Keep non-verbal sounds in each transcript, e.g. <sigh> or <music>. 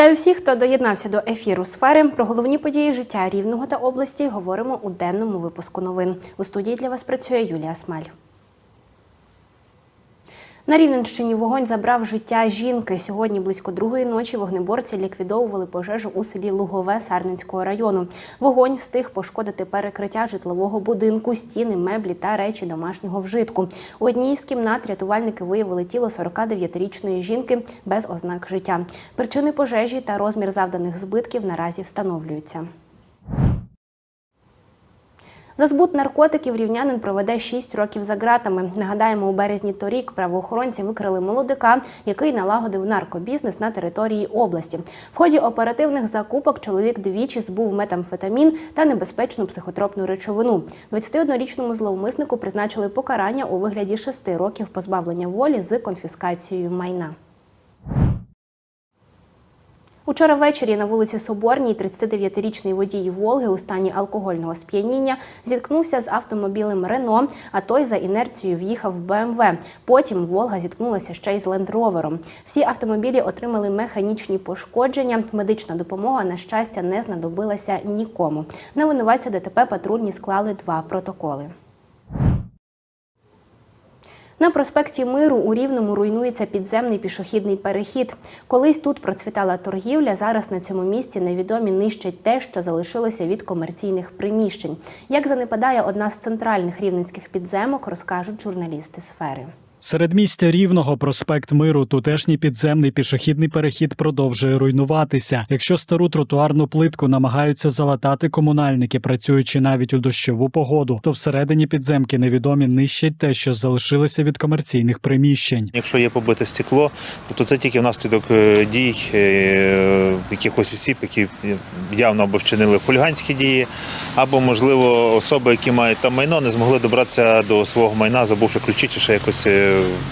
Вітаю всіх, хто доєднався до ефіру сфери. Про головні події життя рівного та області говоримо у денному випуску новин. У студії для вас працює Юлія Смаль. На Рівненщині вогонь забрав життя жінки. Сьогодні близько другої ночі вогнеборці ліквідовували пожежу у селі Лугове Сарненського району. Вогонь встиг пошкодити перекриття житлового будинку, стіни, меблі та речі домашнього вжитку. У одній з кімнат рятувальники виявили тіло 49-річної жінки без ознак життя. Причини пожежі та розмір завданих збитків наразі встановлюються. За збут наркотиків рівнянин проведе 6 років за ґратами. Нагадаємо, у березні торік правоохоронці викрили молодика, який налагодив наркобізнес на території області. В ході оперативних закупок чоловік двічі збув метамфетамін та небезпечну психотропну речовину. 21-річному зловмиснику призначили покарання у вигляді 6 років позбавлення волі з конфіскацією майна. Учора ввечері на вулиці Соборній 39-річний водій Волги у стані алкогольного сп'яніння зіткнувся з автомобілем Рено, а той за інерцією в'їхав в БМВ. Потім Волга зіткнулася ще й з лендровером. Всі автомобілі отримали механічні пошкодження. Медична допомога, на щастя, не знадобилася нікому. На винуватця ДТП патрульні склали два протоколи. На проспекті Миру у Рівному руйнується підземний пішохідний перехід. Колись тут процвітала торгівля. Зараз на цьому місці невідомі нищать те, що залишилося від комерційних приміщень. Як занепадає одна з центральних рівненських підземок, розкажуть журналісти сфери. Середмістя Рівного проспект Миру, тутешній підземний пішохідний перехід продовжує руйнуватися. Якщо стару тротуарну плитку намагаються залатати комунальники, працюючи навіть у дощову погоду, то всередині підземки невідомі нищать те, що залишилося від комерційних приміщень. Якщо є побите стекло, то це тільки внаслідок е, дій е, якихось осіб, які явно або вчинили хуліганські дії, або, можливо, особи, які мають там майно, не змогли добратися до свого майна, забувши ключі чи ще якось е,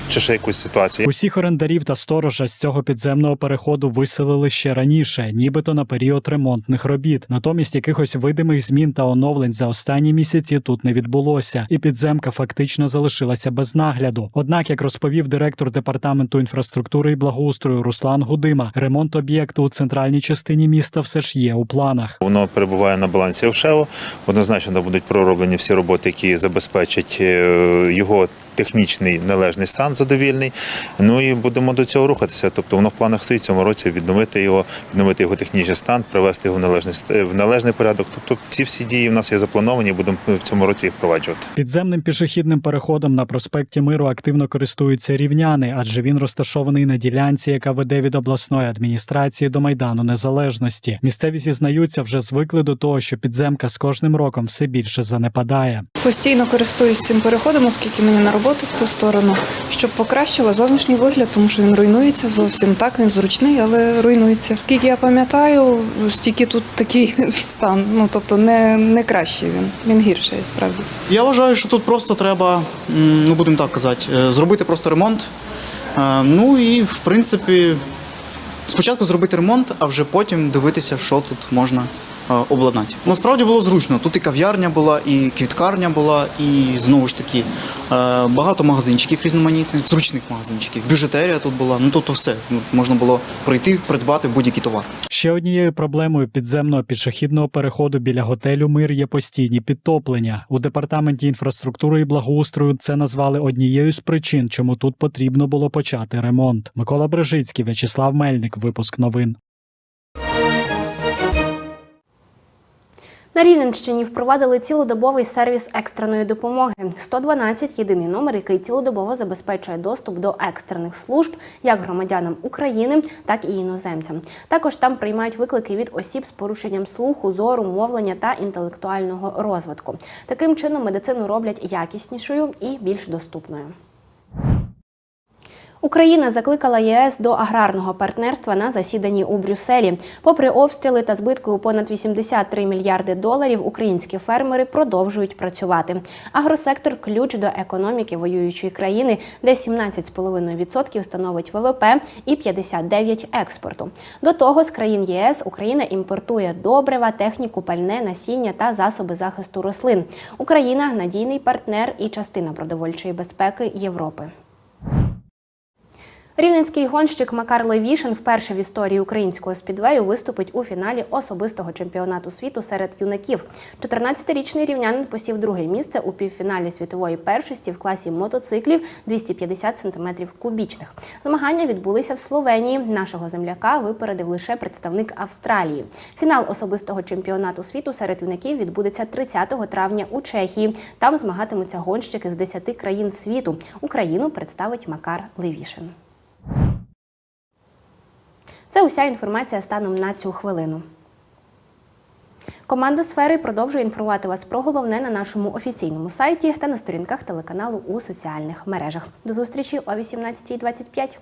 чи ще якусь ситуацію. Усіх орендарів та сторожа з цього підземного переходу виселили ще раніше, нібито на період ремонтних робіт. Натомість якихось видимих змін та оновлень за останні місяці тут не відбулося, і підземка фактично залишилася без нагляду. Однак, як розповів директор департаменту інфраструктури і благоустрою Руслан Гудима, ремонт об'єкту у центральній частині міста все ж є у планах. Воно перебуває на балансі ОВШЕО. Однозначно будуть пророблені всі роботи, які забезпечать е, його технічний належний стан задовільний. Ну і будемо до цього рухатися. Тобто воно в планах стоїть цьому році відновити його, відновити його технічний стан, привести його в належний в належний порядок. Тобто ці всі дії в нас є заплановані, будемо в цьому році їх впроваджувати. Підземним пішохідним переходом на проспекті Миру активно користуються рівняни, адже він розташований на ділянці, яка веде від обласної адміністрації до майдану незалежності. Місцеві зізнаються, вже звикли до того, що підземка з кожним роком все більше занепадає. Постійно користуюсь цим переходом, оскільки мені на роботу в ту сторону, щоб покращила зовнішній вигляд, тому що він руйнується зовсім. Так він зручний, але руйнується. Скільки я пам'ятаю, стільки тут такий <laughs> стан. Ну тобто не, не кращий він, він гірший справді. Я вважаю, що тут просто треба, ну будемо так казати, е, зробити просто ремонт. Е, Ну і в принципі, спочатку зробити ремонт, а вже потім дивитися, що тут можна обладнати. Насправді було зручно. Тут і кав'ярня була, і квіткарня була, і знову ж таки е, багато магазинчиків різноманітних, зручних магазинчиків. Бюджетерія тут була. Ну тобто все. Ну, Можна було пройти, придбати будь-який товар. Ще однією проблемою підземного пішохідного переходу біля готелю Мир є постійні підтоплення. У департаменті інфраструктури і благоустрою це назвали однією з причин, чому тут потрібно було почати ремонт. Микола Брежицький, В'ячеслав Мельник. Випуск новин. На Рівненщині впровадили цілодобовий сервіс екстреної допомоги. 112 – єдиний номер, який цілодобово забезпечує доступ до екстрених служб як громадянам України, так і іноземцям. Також там приймають виклики від осіб з порушенням слуху, зору, мовлення та інтелектуального розвитку. Таким чином медицину роблять якіснішою і більш доступною. Україна закликала ЄС до аграрного партнерства на засіданні у Брюсселі. Попри обстріли та збитки у понад 83 мільярди доларів, українські фермери продовжують працювати. Агросектор ключ до економіки воюючої країни, де 17,5% становить ВВП і 59% експорту. До того з країн ЄС Україна імпортує добрива, техніку, пальне, насіння та засоби захисту рослин. Україна надійний партнер і частина продовольчої безпеки Європи. Рівненський гонщик Макар Левішин вперше в історії українського спідвею виступить у фіналі особистого чемпіонату світу серед юнаків. 14-річний рівнянин посів друге місце у півфіналі світової першості в класі мотоциклів 250 см кубічних. Змагання відбулися в Словенії. Нашого земляка випередив лише представник Австралії. Фінал особистого чемпіонату світу серед юнаків відбудеться 30 травня у Чехії. Там змагатимуться гонщики з 10 країн світу. Україну представить Макар Левішин. Це уся інформація станом на цю хвилину. Команда сфери продовжує інформувати вас про головне на нашому офіційному сайті та на сторінках телеканалу у соціальних мережах. До зустрічі о 18.25.